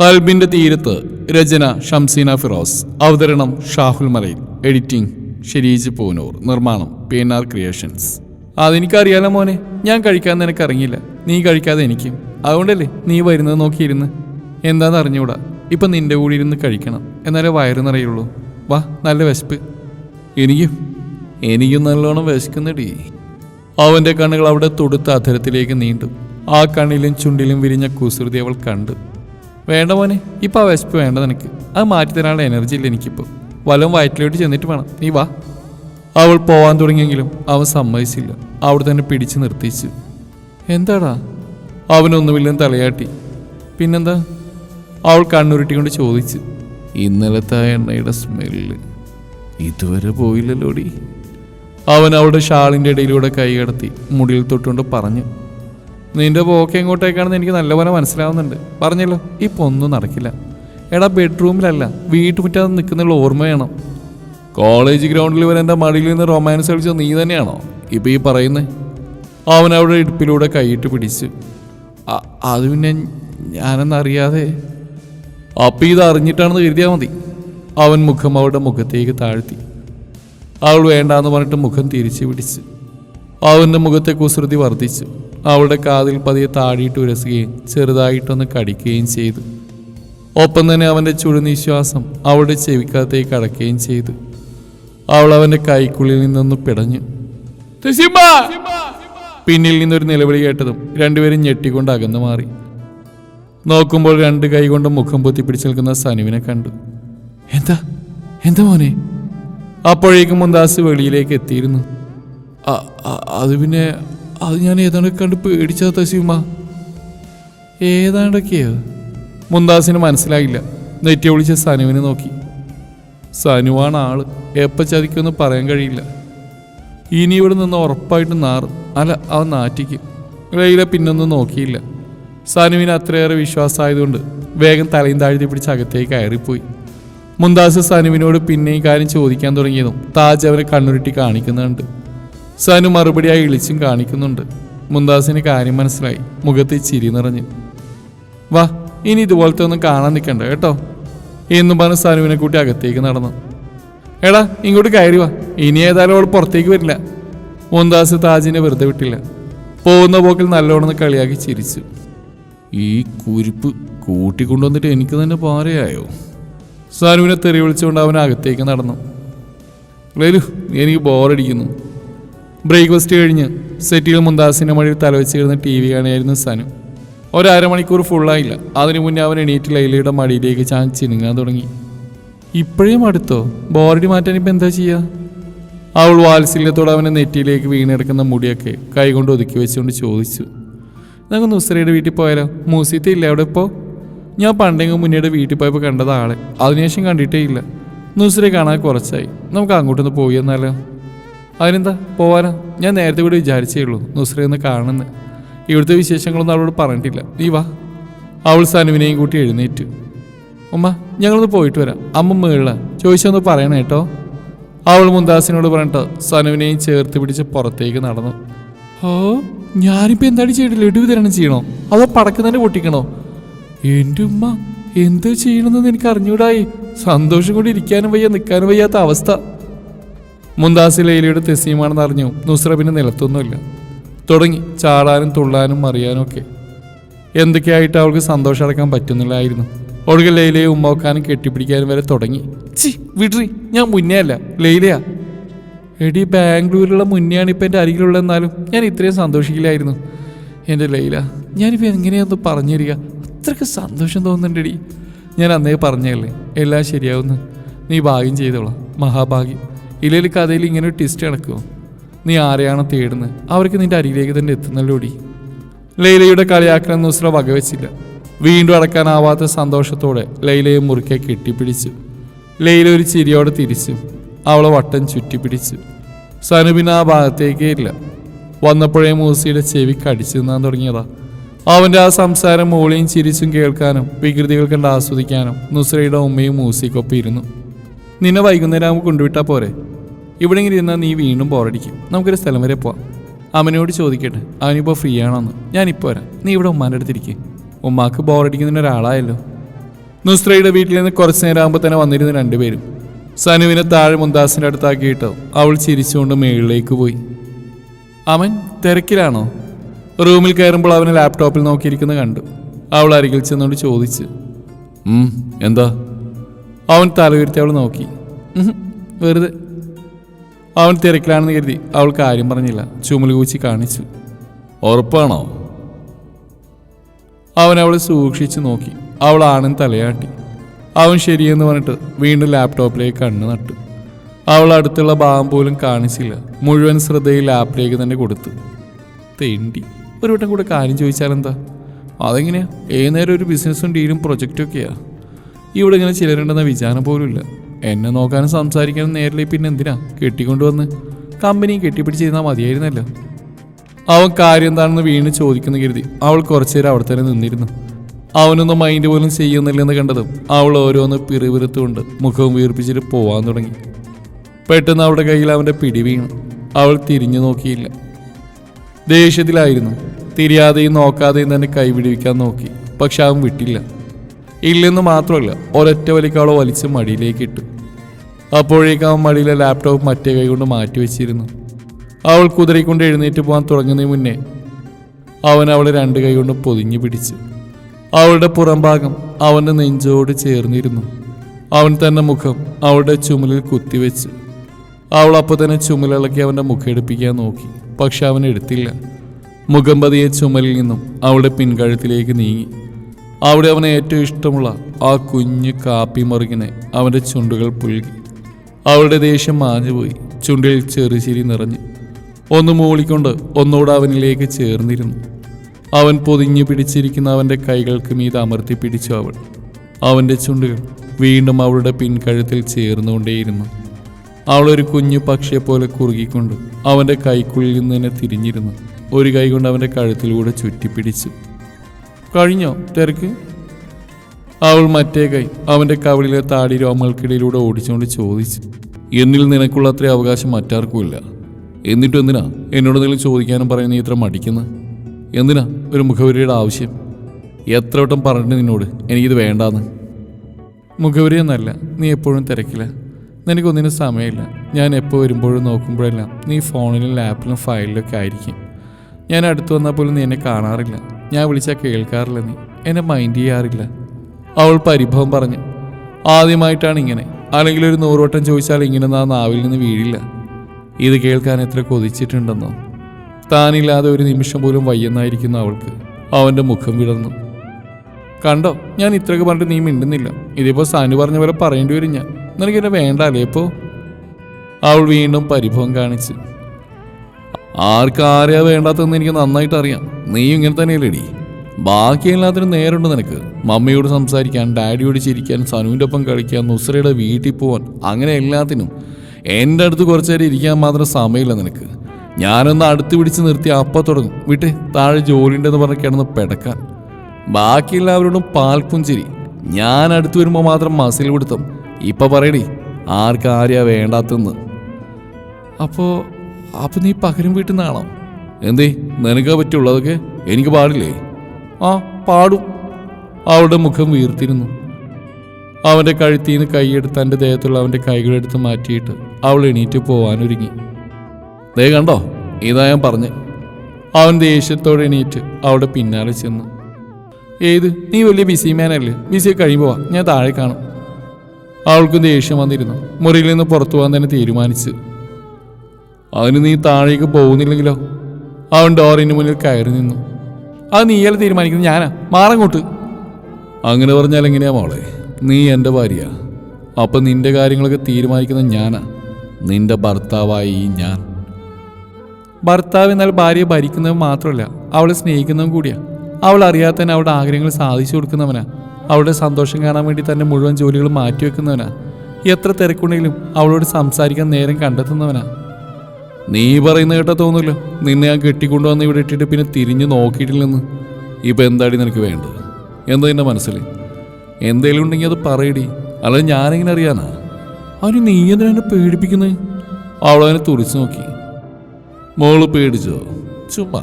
കൽബിന്റെ തീരത്ത് രചന ഷംസീന ഫിറോസ്. അവതരണം ഷാഹുൽ മലയിൽ. എഡിറ്റിംഗ് ഷെരീജ് പൂനൂർ. നിർമ്മാണം പി എൻ ആർ ക്രിയേഷൻസ്. അതെനിക്കറിയാലോ മോനെ ഞാൻ കഴിക്കാൻ നിനക്ക് നീ കഴിക്കാതെ എനിക്കും. അതുകൊണ്ടല്ലേ നീ വരുന്നത് നോക്കിയിരുന്ന്? എന്താണെന്ന് അറിഞ്ഞൂടാ. ഇപ്പം നിന്റെ കൂടെ ഇരുന്ന് കഴിക്കണം. എന്നാലേ വയറ് നിറയുള്ളൂ. വാ നല്ല വിശപ്പ്. എനിക്കും എനിക്കും നല്ലോണം വിശക്കുന്നടി. അവന്റെ കണ്ണുകൾ അവിടെ തൊടുത്ത അധരത്തിലേക്ക് നീണ്ടു. ആ കണ്ണിലും ചുണ്ടിലും വിരിഞ്ഞ കുസൃതി അവൾ കണ്ടു. വേണ്ട മോനെ ഇപ്പം ആ വിശപ്പ് വേണ്ട നിനക്ക്. അത് മാറ്റി തരാനുള്ള എനർജി ഇല്ല എനിക്കിപ്പോൾ വല്ലതും വയറ്റിലോട്ട് ചെന്നിട്ട് വേണം. നീ വാ. അവൾ പോവാൻ തുടങ്ങിയെങ്കിലും അവൻ സമ്മതിച്ചില്ല. അവിടെ തന്നെ പിടിച്ചു നിർത്തിച്ചു. എന്താടാ? അവനൊന്നുമില്ലെന്ന് തലയാട്ടി. പിന്നെന്താ? അവൾ കണ്ണുരുട്ടിക്കൊണ്ട് ചോദിച്ചു. ഇന്നലത്തെ ആ എണ്ണയുടെ സ്മെല്ല്. ഇതുവരെ പോയില്ലല്ലോടി. അവൻ അവളുടെ ഷാളിന്റെ ഇടയിലൂടെ കൈ കടത്തി മുടിയിൽ തൊട്ടുകൊണ്ട് പറഞ്ഞു. നിന്റെ പോക്ക് എങ്ങോട്ടേക്കാണെന്ന് എനിക്ക് നല്ലപോലെ മനസ്സിലാവുന്നുണ്ട്. പറഞ്ഞല്ലോ ഇപ്പൊ ഒന്നും നടക്കില്ല. എടാ ബെഡ്റൂമിലല്ല വീട്ടുമുറ്റാതെ നിൽക്കുന്ന ഓർമ്മ വേണം. കോളേജ് ഗ്രൗണ്ടിൽ വരെ എന്റെ മടിയിൽ നിന്ന് റൊമാൻസ് കളിച്ച നീ തന്നെയാണോ? ഇപ്പൊ ഈ പറയുന്നത് അവൻ അവിടെ ഇടുപ്പിലൂടെ കൈയിട്ട് പിടിച്ച് "അ- അത് പിന്നെ ഞാനെന്നറിയാതെ അപ്പൊ ഇത് അറിഞ്ഞിട്ടാണെന്ന് കരുതിയാൽ മതി. അവൻ മുഖം അവളുടെ മുഖത്തേക്ക് താഴ്ത്തി. അവൾ വേണ്ടാന്ന് പറഞ്ഞിട്ട് മുഖം തിരിച്ചു പിടിച്ച് അവന്റെ മുഖത്തെ കുസൃതി വർദ്ധിച്ചു. അവളുടെ കാതിൽ പതിയെ താടിയിട്ട് ഉരസുകയും ചെറുതായിട്ടൊന്ന് കടിക്കുകയും ചെയ്തു. ഒപ്പം തന്നെ അവന്റെ ചുടുനിശ്വാസം അവളുടെ ചെവിക്കകത്തേക്ക് അടക്കുകയും ചെയ്തു. അവൾ അവന്റെ കൈക്കുള്ളിൽ നിന്നൊന്ന് പിടഞ്ഞു! പിന്നിൽ നിന്നൊരു നിലവിളി കേട്ടതും രണ്ടുപേരും ഞെട്ടിക്കൊണ്ട് അകന്നു മാറി. നോക്കുമ്പോൾ രണ്ട് കൈ കൊണ്ട് മുഖം പൊത്തി പിടിച്ചു നിൽക്കുന്ന സനുവിനെ കണ്ടു. എന്താ? എന്താ മോനെ? അപ്പോഴേക്കും മുന്താസ് വെളിയിലേക്ക് എത്തിയിരുന്നു. "അ- അ- അത് പിന്നെ അത് ഞാൻ ഏതാണ്ട് കണ്ട് പേടിച്ചാ തസീമ ഏതാണ്ടൊക്കെയോ. മുന്താസിന് മനസ്സിലായില്ല. നെറ്റി ഒളിച്ച സനുവിനെ നോക്കി. സനുവാണ് ആൾ. എപ്പ ചതിക്കുമെന്ന് പറയാൻ കഴിയില്ല. ഇനി ഇവിടെ നിന്ന് ഉറപ്പായിട്ട് നാറും. അല്ല അവൻ നാറ്റിക്കും. ലൈല പിന്നൊന്നും നോക്കിയില്ല. സനുവിന് അത്രയേറെ വിശ്വാസമായതുകൊണ്ട് വേഗം തലയും താഴ്ത്തി പിടിച്ച് അകത്തേക്ക് കയറിപ്പോയി. മുന്താസ് സനുവിനോട് പിന്നെയും കാര്യം ചോദിക്കാൻ തുടങ്ങിയതും താജ് അവനെ കണ്ണുരുട്ടി കാണിക്കുന്നുണ്ട്. സനു മറുപടിയായി ഇളിച്ചും കാണിക്കുന്നുണ്ട്. മുന്താസിന് കാര്യം മനസ്സിലായി. മുഖത്ത് ചിരി നിറഞ്ഞു. വാ ഇനി ഇതുപോലത്തെ ഒന്നും കാണാൻ നിൽക്കണ്ട കേട്ടോ? എന്നും പറഞ്ഞ് സാനുവിനെ കൂട്ടി അകത്തേക്ക് നടന്നു. എടാ ഇങ്ങോട്ട് കയറി വാ. ഇനി ഏതായാലും അവൾ പുറത്തേക്ക് വരില്ല. മുന്താസ് താജിനെ വെറുതെ വിട്ടില്ല. പോകുന്ന പോക്കിൽ നല്ലോണം കളിയാക്കി ചിരിച്ചു. ഈ കുരിപ്പ് കൂട്ടിക്കൊണ്ടുവന്നിട്ട് എനിക്ക് തന്നെ പാരയായോ? സനുവിനെ തെറി വിളിച്ചുകൊണ്ട് അവൻ അകത്തേക്ക് നടന്നു. ലലു എനിക്ക് ബോറടിക്കുന്നു. ബ്രേക്ക്ഫാസ്റ്റ് കഴിഞ്ഞ് സെറ്റിൽ മുന്താസിന്റെ മഴയിൽ തലവെച്ച് കിടന്ന് ടി വി കാണുകയായിരുന്നു സനു. ഒരമണിക്കൂർ ഫുള്ളായില്ല അതിനു മുന്നേ അവൻ എണീറ്റ് ലൈലയുടെ മടിയിലേക്ക് ചാൻ ചിനുങ്ങാൻ തുടങ്ങി. ഇപ്പോഴേ അടുത്തോ? ബോറടി മാറ്റാൻ ഇപ്പം എന്താ ചെയ്യുക അവൾ വാത്സല്യത്തോടെ അവനെ നെറ്റിയിലേക്ക് വീണെടുക്കുന്ന മുടിയൊക്കെ കൈകൊണ്ട് ഒതുക്കി വെച്ചുകൊണ്ട് ചോദിച്ചു. ഞങ്ങൾ നുസ്രയുടെ വീട്ടിൽ പോയാലോ? മൂസിത്തെ ഇല്ല അവിടെ ഇപ്പോൾ ഞാൻ പണ്ടെങ്കിൽ മുന്നേടെ വീട്ടിൽ പോയപ്പോൾ കണ്ടത് ആളെ. അതിനുശേഷം കണ്ടിട്ടേ ഇല്ല. നുസ്രയെ കാണാൻ കുറച്ചായി. നമുക്ക് അങ്ങോട്ടൊന്ന് പോയി എന്നാലോ അതിനെന്താ പോവാനാ? ഞാൻ നേരത്തെ കൂടി വിചാരിച്ചേ ഉള്ളൂ നുസ്രയൊന്ന് കാണുന്ന. ഇവിടുത്തെ വിശേഷങ്ങളൊന്നും അവളോട് പറഞ്ഞിട്ടില്ല. നീ വാ. അവൾ സനുവിനെയും കൂട്ടി എഴുന്നേറ്റു. ഉമ്മ ഞങ്ങളൊന്ന് പോയിട്ട് വരാം. അമ്മ മേള ചോദിച്ചൊന്ന് പറയണേ കേട്ടോ. അവൾ മുന്താസിനോട് പറഞ്ഞിട്ട് സനുവിനെയും ചേർത്ത് പിടിച്ച് പുറത്തേക്ക് നടന്നു. ഓ ഞാനിപ്പോ എന്താണ് ചെയ്യട്ടെ ലഡു വിതരണം ചെയ്യണോ? അതോ പടക്കം തന്നെ പൊട്ടിക്കണോ? എന്റെ ഉമ്മ എന്ത് ചെയ്യണമെന്ന് എനിക്ക് അറിഞ്ഞൂടായി സന്തോഷം കൊണ്ട് ഇരിക്കാനും വയ്യ നിൽക്കാനും വയ്യാത്ത അവസ്ഥ. മുന്താസി ലൈലയുടെ തെസീമാണെന്ന് അറിഞ്ഞു നുസ്ര പിന്നെ നിലത്തൊന്നുമില്ല. തുടങ്ങി ചാടാനും തുള്ളാനും മറിയാനും ഒക്കെ. എന്തൊക്കെയായിട്ട് അവൾക്ക് സന്തോഷം അടക്കാൻ പറ്റുന്നില്ലായിരുന്നു. ഒടുകെ ലൈലയെ ഉമ്മാക്കാനും കെട്ടിപ്പിടിക്കാനും വരെ തുടങ്ങി. ചി വിട്രി ഞാൻ മുന്നേ അല്ല ലൈലയാ. എടി ബാംഗ്ലൂരിലുള്ള മുന്നെയാണ് ഇപ്പം എന്റെ അരികിലുള്ളതെന്നാലും ഞാൻ ഇത്രയും സന്തോഷിക്കില്ലായിരുന്നു. എന്റെ ലൈല ഞാനിപ്പോൾ എങ്ങനെയാന്ന് പറഞ്ഞു തരിക? അത്രയ്ക്ക് സന്തോഷം തോന്നുന്നുണ്ടെടി. ഞാൻ അന്നേ പറഞ്ഞല്ലേ എല്ലാം ശരിയാവുന്നു നീ ഭാഗ്യം ചെയ്തോളാം മഹാഭാഗ്യം. ഇല്ലെങ്കിൽ കഥയിൽ ഇങ്ങനെ ഒരു ട്വിസ്റ്റ് നടക്കുമോ നീ ആരെയാണ് തേടുന്നത്? അവർക്ക് നിന്റെ അരികിലേക്ക് തന്നെ എത്തുന്നല്ലോടി. ലൈലയുടെ കളിയാക്കണം നുസ്ര വകവെച്ചില്ല. വീണ്ടും അടക്കാനാവാത്ത സന്തോഷത്തോടെ ലൈലയെ മുറുക്കെ കെട്ടിപ്പിടിച്ചു. ലൈല ഒരു ചിരിയോടെ തിരിച്ചു. അവളെ വട്ടം ചുറ്റിപ്പിടിച്ചു. സനുബിന് ആ ഭാഗത്തേക്കേ ഇല്ല. വന്നപ്പോഴേ മൂസിയുടെ ചെവി കടിച്ചു നിന്നാൻ തുടങ്ങിയതാ. അവന്റെ ആ സംസാരം മോളിയും ചിരിച്ചും കേൾക്കാനും വികൃതികൾ കണ്ട് ആസ്വദിക്കാനും നുസ്രയുടെ ഉമ്മയും മൂസിക്കൊപ്പം ഇരുന്നു. നിന്നെ വൈകുന്നേരം ആകുമ്പോൾ കൊണ്ടുവിട്ടാൽ പോരെ. ഇവിടെ ഇങ്ങനെ ഇരുന്നാൽ നീ വീണ്ടും ബോറടിക്കും. നമുക്കൊരു സ്ഥലം വരെ പോവാം. അമ്മനോട് ചോദിക്കട്ടെ അവനിപ്പോൾ ഫ്രീ ആണോന്ന്. ഞാനിപ്പോൾ വരാം. നീ ഇവിടെ ഉമ്മാന്റെ അടുത്തിരിക്കുക ഉമ്മാക്ക് ബോറടിക്കുന്നതിന് ഒരാളായല്ലോ. നുസ്രയുടെ വീട്ടിൽ നിന്ന് കുറച്ച് നേരം ആകുമ്പോൾ തന്നെ വന്നിരുന്ന രണ്ടുപേരും. സനുവിനെ താഴെ മുന്താസിന്റെ അടുത്താക്കിയിട്ട് അവൾ ചിരിച്ചുകൊണ്ട് മേളിലേക്ക് പോയി. അവൻ തിരക്കിലാണോ? റൂമിൽ കയറുമ്പോൾ അവനെ ലാപ്ടോപ്പിൽ നോക്കിയിരിക്കുന്നത് കണ്ടു. അവൾ അരികിൽ ചെന്നുകൊണ്ട് ചോദിച്ച്. എന്താ? അവൻ തലയുയർത്തി അവൾ നോക്കി. വെറുതെ. അവൻ തിരക്കിലാണെന്ന് കരുതി അവൾ കാര്യം പറഞ്ഞില്ല. ചുമൽ കൂച്ചി കാണിച്ചു. ഉറപ്പാണോ? അവൻ അവളെ സൂക്ഷിച്ചു നോക്കി. അവൾ ആണെന്ന് തലയാട്ടി. അവൻ ശരിയെന്ന് പറഞ്ഞിട്ട് വീണ്ടും ലാപ്ടോപ്പിലേക്ക് കണ്ണ് നട്ടു. അവൾ അടുത്തുള്ള ഭാഗം പോലും കാണിച്ചില്ല. മുഴുവൻ ശ്രദ്ധയിൽ ലാപ്പിലേക്ക് തന്നെ കൊടുത്തു. തെണ്ടി. ഒരു വട്ടം കൂടെ കാര്യം ചോദിച്ചാലെന്താ? അതെങ്ങനെയാ? ഏത് നേരം ഒരു ബിസിനസ്സും ഡീലും പ്രൊജക്റ്റും ഒക്കെയാ? ഇവിടെ ഇങ്ങനെ ചിലരുണ്ടെന്ന വിചാരം പോലും ഇല്ല. എന്നെ നോക്കാനും സംസാരിക്കാനും നേരിലെ പിന്നെ എന്തിനാ? കെട്ടിക്കൊണ്ടുവന്ന്. കമ്പനി കെട്ടിപ്പിടിച്ചിരുന്നാൽ മതിയായിരുന്നല്ലോ. അവൻ കാര്യം എന്താണെന്ന് വീണ് ചോദിക്കുന്ന കരുതി അവൾ കുറച്ചു നേരം അവിടെ തന്നെ നിന്നിരുന്നു. അവനൊന്നും മൈൻഡ് പോലും ചെയ്യുന്നില്ലെന്ന് കണ്ടതും അവൾ ഓരോന്ന് പിറുപിറുത്തുകൊണ്ട് മുഖവും വീർപ്പിച്ചിട്ട് പോവാൻ തുടങ്ങി. പെട്ടെന്ന് അവളുടെ കയ്യിൽ അവന്റെ പിടി വീണു. അവൾ തിരിഞ്ഞു നോക്കിയില്ല. ദേഷ്യത്തിലായിരുന്നു. തിരിയാതെയും നോക്കാതെയും തന്നെ കൈപിടിവിക്കാൻ നോക്കി. പക്ഷെ അവൻ വിട്ടില്ല. ഇല്ലെന്ന് മാത്രമല്ല ഒരൊറ്റ വലിക്കാളോ വലിച്ച് മടിയിലേക്ക് ഇട്ടു അപ്പോഴേക്കും അവൻ മടിയിലെ ലാപ്ടോപ്പ് മറ്റേ കൈ കൊണ്ട് മാറ്റി വെച്ചിരുന്നു. അവൾ കുതിരക്കൊണ്ട് എഴുന്നേറ്റ് പോകാൻ തുടങ്ങുന്നതിന് മുന്നേ അവൻ അവളെ രണ്ട് കൈ കൊണ്ട് പൊതിഞ്ഞു പിടിച്ചു. അവളുടെ പുറംഭാഗം അവന്റെ നെഞ്ചോട് ചേർന്നിരുന്നു. അവൻ തന്നെ മുഖം അവളുടെ ചുമലിൽ കുത്തിവെച്ച്. അവൾ അപ്പോൾ തന്നെ ചുമലിളക്കി അവന്റെ മുഖം എടുപ്പിക്കാൻ നോക്കി പക്ഷെ അവൻ എടുത്തില്ല. മുഖം പതിയെ ചുമലിൽ നിന്നും അവളുടെ പിൻകഴുത്തിലേക്ക് നീങ്ങി. അവിടെ അവന് ഏറ്റവും ഇഷ്ടമുള്ള ആ കുഞ്ഞു കാപ്പി മറുകിനെ അവന്റെ ചുണ്ടുകൾ പുഴുകി അവളുടെ ദേഷ്യം മാഞ്ഞുപോയി. ചുണ്ടിൽ ചെറുചിരി നിറഞ്ഞു. ഒന്ന് മൂളിക്കൊണ്ട് ഒന്നുകൂടെ അവനിലേക്ക് ചേർന്നിരുന്നു. അവൻ പൊതിഞ്ഞു പിടിച്ചിരിക്കുന്ന അവന്റെ കൈകൾക്ക് മീത് അമർത്തി പിടിച്ചു അവൾ. അവന്റെ ചുണ്ടുകൾ വീണ്ടും അവളുടെ പിൻകഴുത്തിൽ ചേർന്നുകൊണ്ടേയിരുന്നു. അവളൊരു കുഞ്ഞു പക്ഷിയെ പോലെ കുറുകിക്കൊണ്ട് അവന്റെ കൈക്കുള്ളിൽ നിന്ന് തന്നെ തിരിഞ്ഞിരുന്നു. ഒരു കൈ കൊണ്ട് അവന്റെ കഴുത്തിലൂടെ ചുറ്റിപ്പിടിച്ചു. കഴിഞ്ഞോ തിരക്ക്? അവൾ മറ്റേ കൈ അവന്റെ കവളിലെ താടി രോമങ്ങൾക്കിടയിലൂടെ ഓടിച്ചുകൊണ്ട് ചോദിച്ചു. എന്നിൽ നിനക്കുള്ള അത്രയും അവകാശം മറ്റാർക്കുമില്ല. എന്നിട്ടും എന്തിനാ എന്നോട് എന്തെങ്കിലും ചോദിക്കാനും പറയാൻ നീ ഇത്ര മടിക്കുന്നത് എന്തിനാ ഒരു മുഖവരിയുടെ ആവശ്യം? എത്ര വട്ടം പറഞ്ഞിട്ട് നിന്നോട് എനിക്കിത് വേണ്ടാന്ന്? മുഖവരി എന്നല്ല നീ എപ്പോഴും തിരക്കില്ല നിനക്കൊന്നിനും സമയമില്ല. ഞാൻ എപ്പോൾ വരുമ്പോഴും നോക്കുമ്പോഴെല്ലാം നീ ഫോണിലും ലാപ്പിലും ഫയലിലൊക്കെ ആയിരിക്കും. ഞാൻ അടുത്ത് വന്നാൽ പോലും നീ എന്നെ കാണാറില്ല. ഞാൻ വിളിച്ചാൽ കേൾക്കാറില്ല നീ. എന്നെ മൈൻഡ് ചെയ്യാറില്ല. അവൾ പരിഭവം പറഞ്ഞു. ആദ്യമായിട്ടാണ് ഇങ്ങനെ. അല്ലെങ്കിൽ ഒരു നൂറുവട്ടം ചോദിച്ചാൽ ഇങ്ങനെ നാ നാവിൽ നിന്ന് വീഴില്ല. ഇത് കേൾക്കാൻ എത്ര കൊതിച്ചിട്ടുണ്ടെന്നോ. താനില്ലാതെ ഒരു നിമിഷം പോലും വയ്യെന്നായിരിക്കുന്നു അവൾക്ക്. അവന്റെ മുഖം വിടർന്നു. കണ്ടോ ഞാൻ ഇത്രയൊക്കെ പറഞ്ഞിട്ട് നീ മിണ്ടുന്നില്ല. ഇതിപ്പോൾ സാനു പറഞ്ഞ പോലെ പറയേണ്ടി വരും ഞാൻ. നിനക്ക് എന്നെ വേണ്ടല്ലേ ഇപ്പോൾ അവൾ വീണ്ടും പരിഭവം കാണിച്ചു. ആർക്ക് ആരെയാ വേണ്ടാത്തതെന്ന് എനിക്ക് നന്നായിട്ട് അറിയാം. നീ ഇങ്ങനെ തന്നെയല്ലേടി. ബാക്കി എല്ലാത്തിനും നേരമുണ്ട് നിനക്ക്. മമ്മിയോട് സംസാരിക്കാൻ ഡാഡിയോട് ചിരിക്കാൻ സനുവിന്റെ ഒപ്പം കളിക്കാൻ നുസ്രയുടെ വീട്ടിൽ പോവാൻ അങ്ങനെ എല്ലാത്തിനും. എന്റെ അടുത്ത് കുറച്ചു നേരം ഇരിക്കാൻ മാത്രം സമയമില്ല നിനക്ക്. ഞാനൊന്ന് അടുത്ത് പിടിച്ച് നിർത്തി അപ്പം തുടങ്ങും. വിട്ടെ താഴെ ജോലിന്റെന്ന് പറഞ്ഞ് കിടന്ന് പെടക്കാൻ. ബാക്കി എല്ലാവരോടും പാൽപ്പുഞ്ചിരി ഞാൻ അടുത്ത് വരുമ്പോൾ മാത്രം മസിൽ പിടുത്തം. ഇപ്പം പറയടി ആർക്ക് ആരെയാ വേണ്ടാത്തെന്ന് അപ്പോ അപ്പൊ നീ പകരം വീട്ടിൽ നിന്നാണോ? എന്തേ നിനക്കാ പറ്റുള്ളതൊക്കെ എനിക്ക് പാടില്ലേ? ആ പാടും. അവളുടെ മുഖം വീർത്തിരുന്നു. അവന്റെ കഴുത്തിൽ നിന്ന് കൈയെടുത്ത് തന്റെ ദേഹത്തുള്ള അവന്റെ കൈകളെടുത്ത് മാറ്റിയിട്ട് അവൾ എണീറ്റ് പോവാനൊരുങ്ങി ദേ കണ്ടോ ഇതാ ഞാൻ പറഞ്ഞു. അവൻ ദേഷ്യത്തോടെ എണീറ്റ് അവളുടെ പിന്നാലെ ചെന്നു. ഏത്? നീ വലിയ ബിസി മാനല്ലേ ബിസി കഴിയുമ്പോ പോവാ. ഞാൻ താഴെ കാണും. അവൾക്കും ദേഷ്യം വന്നിരുന്നു. മുറിയിൽ നിന്ന് പുറത്തു പോകാൻ തന്നെ തീരുമാനിച്ചു. അതിന് നീ താഴേക്ക് പോകുന്നില്ലെങ്കിലോ? അവൻ ഡോറിന് മുന്നിൽ കയറി നിന്നു. അത് നീയല്ല തീരുമാനിക്കുന്നത്? ഞാനാ. മാറങ്ങോട്ട് അങ്ങനെ പറഞ്ഞാൽ എങ്ങനെയാ മോളെ? നീ എന്റെ ഭാര്യ. അപ്പം നിന്റെ കാര്യങ്ങളൊക്കെ തീരുമാനിക്കുന്ന ഞാനാ. നിന്റെ ഭർത്താവായി ഞാൻ. ഭർത്താവ് എന്നാൽ ഭാര്യയെ ഭരിക്കുന്നവൻ മാത്രമല്ല അവളെ സ്നേഹിക്കുന്നവൻ കൂടിയാ. അവൾ അറിയാതെ തന്നെ അവളുടെ ആഗ്രഹങ്ങൾ സാധിച്ചു കൊടുക്കുന്നവനാ. അവളുടെ സന്തോഷം കാണാൻ വേണ്ടി തന്നെ മുഴുവൻ ജോലികളും മാറ്റിവെക്കുന്നവനാ. എത്ര തിരക്കുണ്ടെങ്കിലും അവളോട് സംസാരിക്കാൻ നേരം കണ്ടെത്തുന്നവനാ. നീ പറയുന്ന കേട്ടാ തോന്നുമല്ലോ നിന്നെ ഞാൻ കെട്ടിക്കൊണ്ടുവന്ന് ഇവിടെ ഇട്ടിട്ട് പിന്നെ തിരിഞ്ഞു നോക്കിയിട്ടില്ലെന്ന്. ഇപ്പം എന്താടി നിനക്ക് വേണ്ടത്? എന്താ എന്റെ മനസ്സിൽ എന്തെങ്കിലും ഉണ്ടെങ്കിൽ അത് പറയടി. അല്ലാതെ ഞാനെങ്ങനെ അറിയാനാ? അവന് നീ എന്തിനാ എന്നെ പേടിപ്പിക്കുന്നത് അവളവനെ തുറിച്ചു നോക്കി. മോൾ പേടിച്ചോ? ചുമ്മാ.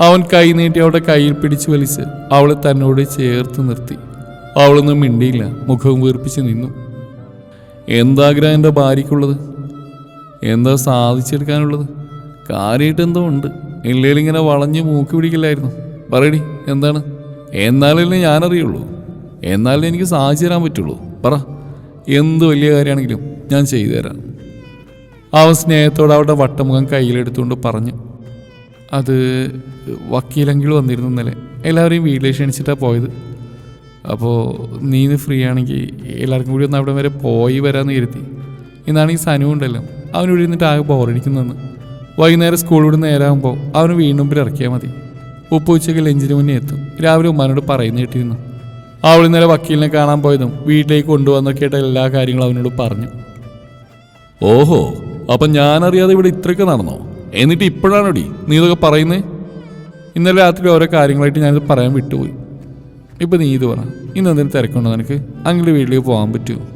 അവൻ കൈ നീട്ടി അവളുടെ കയ്യിൽ പിടിച്ചു വലിച്ച് അവളെ തന്നോട് ചേർത്ത് നിർത്തി. അവളൊന്നും മിണ്ടിയില്ല. മുഖം വീർപ്പിച്ച് നിന്നു. എന്താഗ്രഹം എന്റെ ഭാര്യയ്ക്കുള്ളത്? എന്താ സാധിച്ചെടുക്കാനുള്ളത്? കാര്യമായിട്ട് എന്തോ ഉണ്ട്. ഇല്ലേലും ഇങ്ങനെ വളഞ്ഞ് മൂക്കി പിടിക്കില്ലായിരുന്നു. പറയടി എന്താണ്? എന്നാലല്ലേ ഞാനറിയുള്ളൂ. എന്നാലേ എനിക്ക് സാധിച്ചു തരാൻ പറ്റുള്ളൂ. പറ എന്ത് വലിയ കാര്യമാണെങ്കിലും ഞാൻ ചെയ്തു തരാം. അവൻ സ്നേഹത്തോടെ അവളുടെ വട്ടമുഖം കയ്യിലെടുത്തുകൊണ്ട് പറഞ്ഞു. അത് വക്കീലെങ്കിലും വന്നിരുന്നു ഇന്നലെ. എല്ലാവരെയും വീട്ടിലേക്ക് ക്ഷണിച്ചിട്ടാണ് പോയത്. അപ്പോൾ നീ ഇന്ന് ഫ്രീ ആണെങ്കിൽ എല്ലാവർക്കും കൂടി ഒന്ന് അവിടെ വരെ പോയി വരാമെന്ന് കരുതി. ഇന്നാണെങ്കിൽ സനു ഉണ്ടല്ലോ. അവനിവിടെ ഇരുന്നിട്ട് ആകെ ബോറടിക്കുന്നെന്ന് വൈകുന്നേരം സ്കൂൾ വിടുന്ന നേരമാകുമ്പോൾ അവന് വീണ്ടും ഇറക്കിയാൽ മതി. ഉപ്പ് ഉച്ചയ്ക്ക് ലഞ്ചിന് മുന്നേ എത്തും. രാവിലെ ഉമ്മാനോട് പറയുന്ന കേട്ടിരുന്നു. അവൾ ഇന്നലെ വക്കീലിനെ കാണാൻ പോയതും വീട്ടിലേക്ക് കൊണ്ടുവന്നൊക്കെ ആയിട്ട് എല്ലാ കാര്യങ്ങളും അവനോട് പറഞ്ഞു. ഓഹോ അപ്പൊ ഞാനറിയാതെ ഇവിടെ ഇത്രയൊക്കെ നടന്നോ? എന്നിട്ട് ഇപ്പോഴാണോടി നീ ഇതൊക്കെ പറയുന്നേ? ഇന്നലെ രാത്രി ഓരോ കാര്യങ്ങളായിട്ട് ഞാനിത് പറയാൻ വിട്ടുപോയി. ഇപ്പൊ നീ ഇത് പറ. ഇന്ന് എന്തെങ്കിലും തിരക്കുണ്ടോ നിനക്ക്? അങ്ങനെ വീട്ടിലേക്ക് പോകാൻ പറ്റുമോ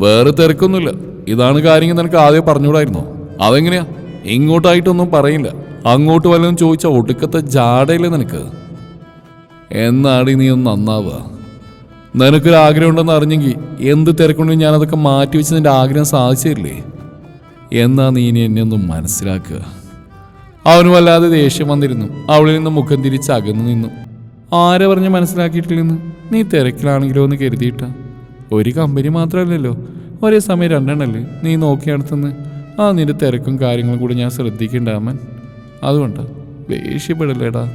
വേറെ തിരക്കൊന്നുമില്ല. ഇതാണ് കാര്യം നിനക്ക് ആദ്യം പറഞ്ഞുകൂടായിരുന്നോ? അതെങ്ങനെയാ? ഇങ്ങോട്ടായിട്ടൊന്നും പറയില്ല. അങ്ങോട്ട് വല്ലതും ചോദിച്ച ഒടുക്കത്തെ ജാടയില്ലേ നിനക്ക്? എന്നാടി നീ ഒന്ന് നന്നാവുക നിനക്കൊരു ആഗ്രഹം ഉണ്ടെന്ന് അറിഞ്ഞെങ്കിൽ എന്ത് തിരക്കുണ്ടെങ്കിൽ ഞാനതൊക്കെ മാറ്റി വെച്ച് നിന്റെ ആഗ്രഹം സാധിച്ചില്ലേ എന്നാ നീ ഇനി എന്നെ ഒന്ന് മനസ്സിലാക്കുക. അവന് വല്ലാതെ ദേഷ്യം വന്നിരുന്നു. അവളിൽ നിന്ന് മുഖം തിരിച്ച് അകന്നു നിന്നു. ആരെ പറഞ്ഞ് മനസ്സിലാക്കിയിട്ടില്ലെന്ന്? നീ തിരക്കിലാണെങ്കിലോ എന്ന് കരുതിയിട്ട. ഒരു കമ്പനി മാത്രമല്ലല്ലോ. ഒരേ സമയം രണ്ടെണ്ണല്ലേ നീ നോക്കി നടത്തുന്ന? ആ നിന്റെ തിരക്കും കാര്യങ്ങളും കൂടി ഞാൻ ശ്രദ്ധിക്കേണ്ട അമ്മൻ. അതുകൊണ്ട് ദേഷ്യപ്പെടല്ലേടാ.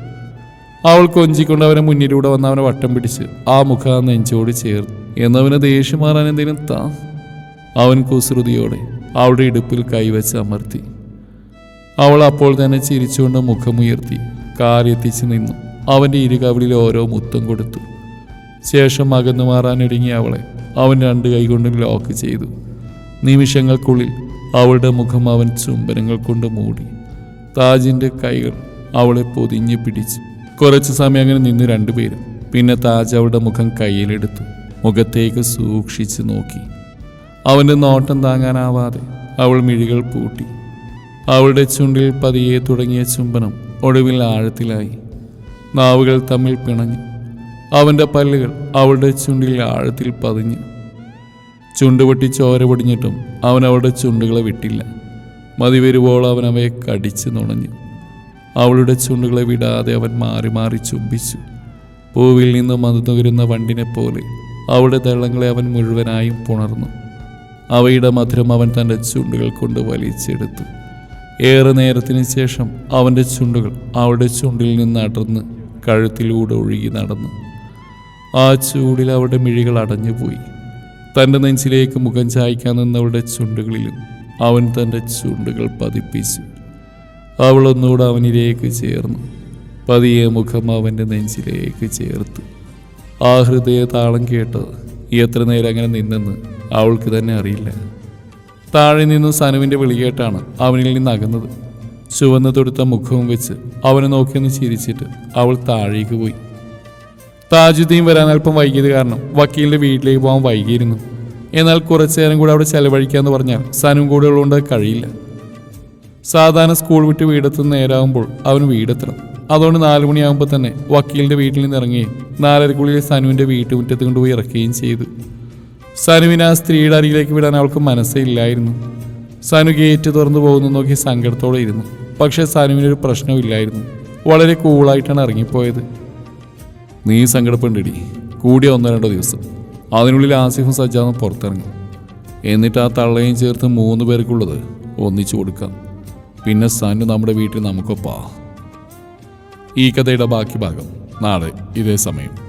അവൾ കൊഞ്ചിക്കൊണ്ട് അവനെ മുന്നിലൂടെ വന്ന് അവനെ വട്ടം പിടിച്ച് ആ മുഖം നെഞ്ചോട് ചേർത്ത് എന്നവന് ദേഷ്യം മാറാൻ എന്തെങ്കിലും താ. അവൻ കുസൃതിയോടെ അവളുടെ ഇടുപ്പിൽ കൈവച്ച് അമർത്തി. അവൾ അപ്പോൾ തന്നെ ചിരിച്ചുകൊണ്ട് മുഖമുയർത്തി കാലെത്തിച്ച് നിന്നു. അവന്റെ ഇരുകവിളിൽ ഓരോ മുത്തം കൊടുത്തു. ശേഷം അകന്നു മാറാനൊരുങ്ങിയ അവളെ അവൻ രണ്ട് കൈകൊണ്ട് ലോക്ക് ചെയ്തു. നിമിഷങ്ങൾക്കുള്ളിൽ അവളുടെ മുഖം അവൻ ചുംബനങ്ങൾ കൊണ്ട് മൂടി. താജിന്റെ കൈകൾ അവളെ പൊതിഞ്ഞു പിടിച്ചു. കുറച്ച് സമയം അങ്ങനെ നിന്ന് രണ്ടുപേരും. പിന്നെ താജ് അവളുടെ മുഖം കയ്യിലെടുത്തു. മുഖത്തേക്ക് സൂക്ഷിച്ചു നോക്കി. അവന്റെ നോട്ടം താങ്ങാനാവാതെ അവൾ മിഴികൾ പൂട്ടി. അവളുടെ ചുണ്ടിൽ പതിയെ തുടങ്ങിയ ചുംബനം ഒടുവിൽ ആഴത്തിലായി. നാവുകൾ തമ്മിൽ പിണഞ്ഞു. അവന്റെ പല്ലുകൾ അവളുടെ ചുണ്ടിൽ ആഴത്തിൽ പതിഞ്ഞു. ചുണ്ടുപൊട്ടി ചോര പൊടിഞ്ഞിട്ടും അവൻ അവളുടെ ചുണ്ടുകളെ വിട്ടില്ല. മതി വരുമ്പോൾ അവൻ അവയെ കടിച്ച് നുണഞ്ഞു. അവളുടെ ചുണ്ടുകളെ വിടാതെ അവൻ മാറി മാറി ചുംബിച്ചു. പൂവിൽ നിന്ന് മതുനുകരുന്ന വണ്ടിനെ പോലെ അവളുടെ തള്ളങ്ങളെ അവൻ മുഴുവനായും പുണർന്നു. അവയുടെ മധുരം അവൻ തന്റെ ചുണ്ടുകൾ കൊണ്ട് വലിച്ചെടുത്തു. ഏറെ നേരത്തിന് ശേഷം അവന്റെ ചുണ്ടുകൾ അവളുടെ ചുണ്ടിൽ നിന്ന് അടർന്ന് കഴുത്തിലൂടെ ഒഴുകി നടന്നു. ആ ചൂടിൽ അവളുടെ മിഴികൾ അടഞ്ഞുപോയി. തന്റെ നെഞ്ചിലേക്ക് മുഖം ചായ്ക്കാൻ നിന്നവളുടെ ചുണ്ടുകളിലും അവൻ തന്റെ ചുണ്ടുകൾ പതിപ്പിച്ചു. അവളൊന്നുകൂടെ അവനിലേക്ക് ചേർന്നു. പതിയെ മുഖം അവന്റെ നെഞ്ചിലേക്ക് ചേർത്തു. ആ ഹൃദയ താളം കേട്ടത് എത്ര നേരം അങ്ങനെ നിന്നെന്ന് അവൾക്ക് തന്നെ അറിയില്ല. താഴെ നിന്നും സനുവിന്റെ വിളികേട്ടാണ് അവനിൽ നിന്ന് അകന്നത്. ചുവന്ന തൊടുത്ത മുഖവും വെച്ച് അവനെ നോക്കിയൊന്ന് ചിരിച്ചിട്ട് അവൾ താഴേക്ക് പോയി. താജുദ്ദീൻ വരാൻ അല്പം വൈകിയത് കാരണം വക്കീലിന്റെ വീട്ടിലേക്ക് പോകാൻ വൈകിയിരുന്നു. എന്നാൽ കുറച്ചു നേരം കൂടെ അവിടെ ചെലവഴിക്കാന്ന് പറഞ്ഞാൽ സനും കൂടെ ഉള്ളതുകൊണ്ട് കഴിയില്ല. സാധാരണ സ്കൂൾ വിട്ട് വീടെത്തുന്ന നേരാകുമ്പോൾ അവന് വീടെത്തണം. അതുകൊണ്ട് നാലു മണിയാകുമ്പോൾ തന്നെ വക്കീലിന്റെ വീട്ടിൽ നിന്ന് ഇറങ്ങുകയും നാലരക്കുള്ളിൽ സനുവിന്റെ വീട്ടുമുറ്റത്ത് കൊണ്ടുപോയി ഇറക്കുകയും ചെയ്തു. സനുവിനെ ആ സ്ത്രീയുടെ അരികിലേക്ക് വിടാൻ അവൾക്ക് മനസ്സില്ലായിരുന്നു സനു ഗേറ്റ് തുറന്നു പോകുന്നു നോക്കി സങ്കടത്തോടെ ഇരുന്നു. പക്ഷേ സനുവിനൊരു പ്രശ്നമില്ലായിരുന്നു വളരെ കൂളായിട്ടാണ് ഇറങ്ങിപ്പോയത്. നീ സങ്കടപ്പെടേണ്ടി കൂടിയ ഒന്നോ രണ്ടോ ദിവസം. അതിനുള്ളിൽ ആസിഫും സജ്ജാദും പുറത്തിറങ്ങി. എന്നിട്ട് ആ തള്ളയും ചേർത്ത് മൂന്ന് പേർക്കുള്ളത് ഒന്നിച്ചു കൊടുക്കാം. പിന്നെ സന്നു നമ്മുടെ വീട്ടിൽ നമുക്കൊപ്പാ. ഈ കഥയുടെ ബാക്കി ഭാഗം നാളെ ഇതേ സമയം.